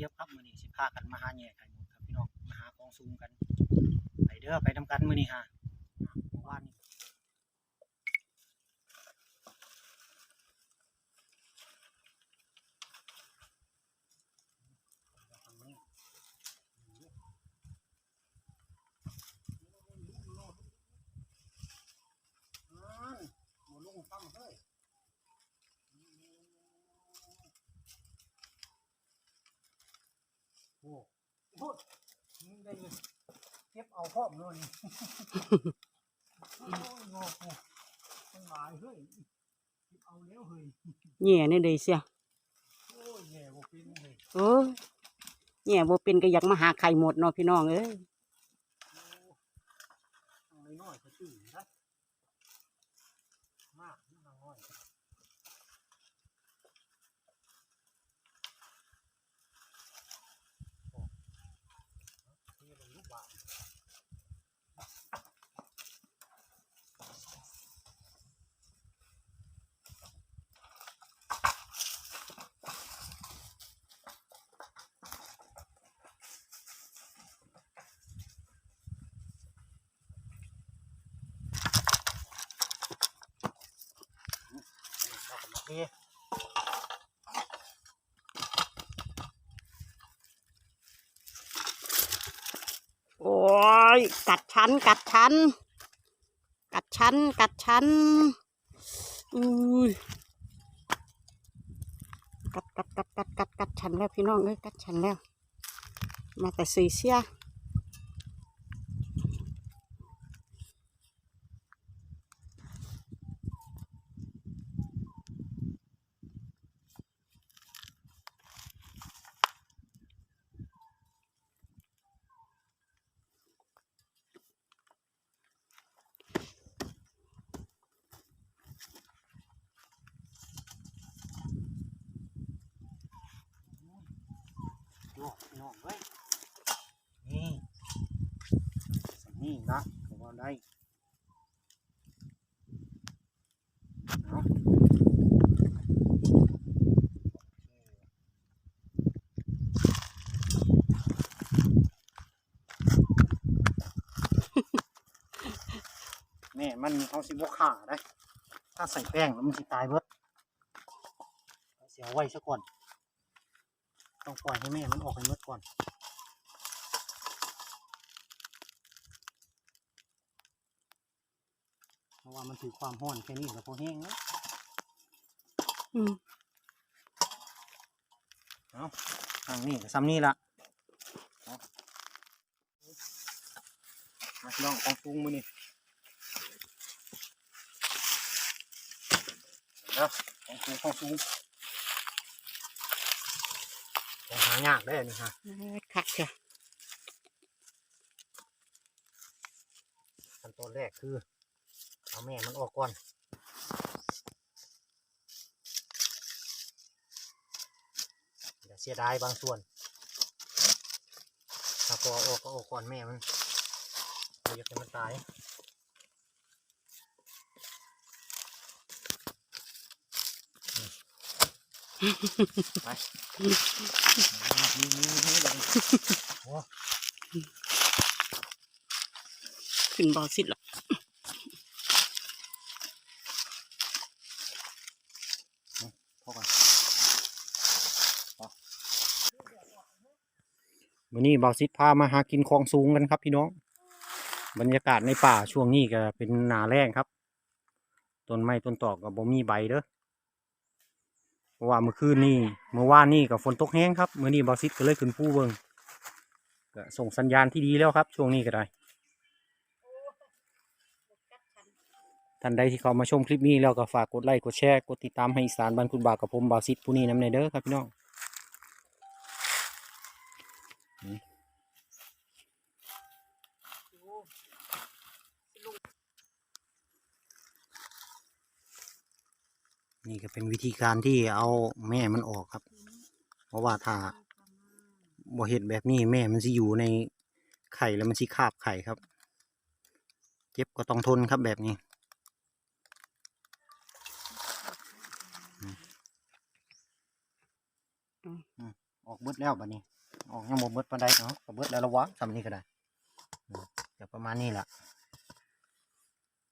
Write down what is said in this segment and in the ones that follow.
จี๊ยบครับมื้อนี้สิพากันมาหาแหน่ไข่หมดครับพี่น้องมาหากองซูงกัน ไปเด้อไปทำกันมื้อนี้ฮะ โหมึงได้เก็บเอาพร้อมเลยนี่โอ้ยงอกโอ้มันหลายเฮ้ยเก็บเอาแล้วเฮ้ยแย่นี่เลยเสียโอ้ยแย่บ่เป็นเฮ้ยโอ้ยแย่บ่เป็นก็อยากมาหาไข่หมดเนาะพี่น้องเอ้ย โอ้เอาน้อยๆก็ตื่นนะมากน้อยๆโอ้นี่เป็นลูกบาศก์ โอเค โอ้ ยกัดชั้น กัดชั้น กัดชั้น กัดชั้นอุ้ยกัดกัดกัดกัดกัดกัดชั้นแล้วพี่น้องเอ้ยกัดชั้นแล้ว มาแต่สีเสีย โยกน้องเว้ยนี่สนี่นะผมว่าได้เอาแม่มันเอาสิบวขาได้ ถ้าใส่แป้งแล้วมันสิตายเบิดเอาเสียไว้ซะก่อน ต้องปล่อยให้แม่มันออกให้หมดก่อนเพราะว่ามันถือความห้อนแค่นี้แล้วพอแห้งแล้วอืมเอาทางนี้กับซ้ำนี่ละเอามาลองของปรุงมือนี่เดี๋ยวของปรุงของปรุงของหายากได้อนี่ฮะเอ้ยคักเชียวขั้นตอนแรกคือเอาแม่มันออกก่อนอย่าเสียดายบางส่วนถ้าพอเอาออกก็ออกก่อนแม่มันเราอยากให้มันตาย ไปนี่นี่นี่เลยโอ้ขึ้นบอสิหรอกพอก่อนวันนี้เบาซิดพามาหากินของสูงกันครับพี่น้อง บรรยากาศในป่าช่วงนี้ก็เป็นหนาแรงครับ ต้นไม้ต้นตอกกับบ่มีใบเด้อเพราะ ว่าเมื่อคืนนี่เมื่อวานนี่กับฝนตกแห้งครับเมื่อนี้บาซิดก็เลยขึ้นผู้เบิงก็ส่งสัญญาณที่ดีแล้วครับ ช่วงนี้ก็ได้ ท่านใดที่เขามาชมคลิปนี้แล้วก็ฝากกดไลค์กดแชร์กดติดตามให้อีสานบ้านคุณบากับผมบาซิดผู้นี้น้ำในเด้อครับพี่น้อง นี่ก็เป็นวิธีการที่เอาแม่มันออกครับ เพราะว่าถ้าบ่เห็ดแบบนี้แม่มันสิอยู่ในไข่แล้วมันสิคาบไข่ครับ เจ็บก็ต้องทนครับแบบนี้ ออกเบิดแล้วบัดนี้ ออกยังบ่เบิดปานใดเนาะก็เบิดแล้วละวะสำนี้ก็ได้อืมเดี๋ยวประมาณนี้ล่ะ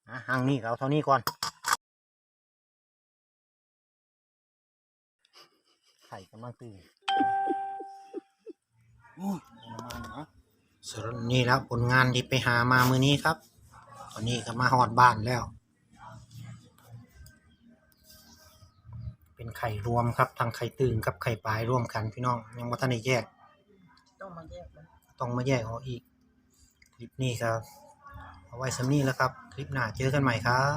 อะหางนี่ก็เอาเท่านี้ก่อน ไข่กำลังตื่นโอ้ยประมาณเนาะส่วนนี่แล้วผลงานที่ไปหามามื้อนี้ครับ ตอนนี้ก็มาฮอดบ้านแล้ว เป็นไข่รวมครับทั้งไข่ตึงกับไข่ปลายรวมกันพี่น้องยังบ่ทันได้แยก ต้องมาแยกมันต้องมาแยกออกอีก คลิปนี้ครับ เอาไว้สำนี้แล้วครับ คลิปหน้าเจอกันใหม่ครับ